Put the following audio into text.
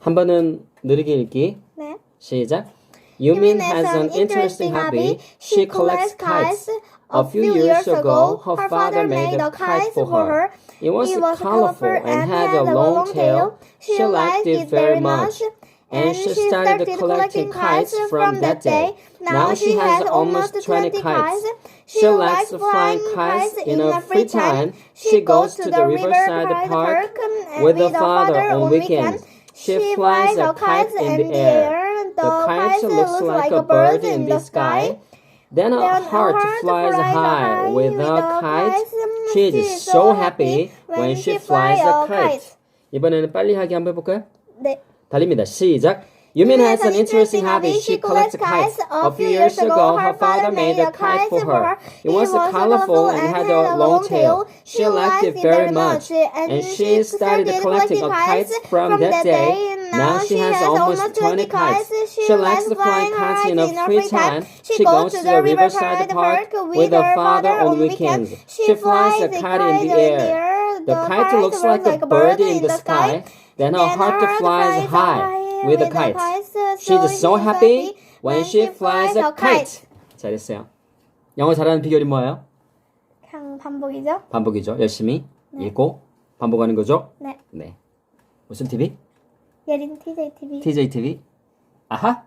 한 번은 느리게 읽기. 네. 시작. Yumin has an interesting hobby. She collects kites. A few years ago, her father made a kite for her. It was colorful and had a long tail. She liked it very much. And she started collecting kites from that day. Now she has almost 20 kites. She likes flying kites in her free time. She goes to the riverside park with her father on weekends. She flies a kite in the air. The kite looks like a bird in the sky. Then her heart flies high with a kite. She is so happy when she flies a kite. 이번에는 빨리 하기 한번 해볼까요? 네. 달립니다. 시작. Yumin has an interesting hobby. She collects kites. A few years ago, her father made a kite for her. It was colorful and had a long tail. She liked it very much, and she started collecting kites from that day. Now she has almost 20 kites. She likes to flying kites in her free time. She goes to the riverside park with her father on weekends. She flies a kite in the air. The kite looks like a bird in the sky. Then her heart flies high with the kite. She's so happy when she flies a kite. 잘했어요. 영어 잘하는 비결이 뭐예요? 그냥 반복이죠? 반복이죠. 열심히 읽고 반복하는 거죠. 네. 네. 무슨 TV? 예린 TJ TV. TJ TV. 아하.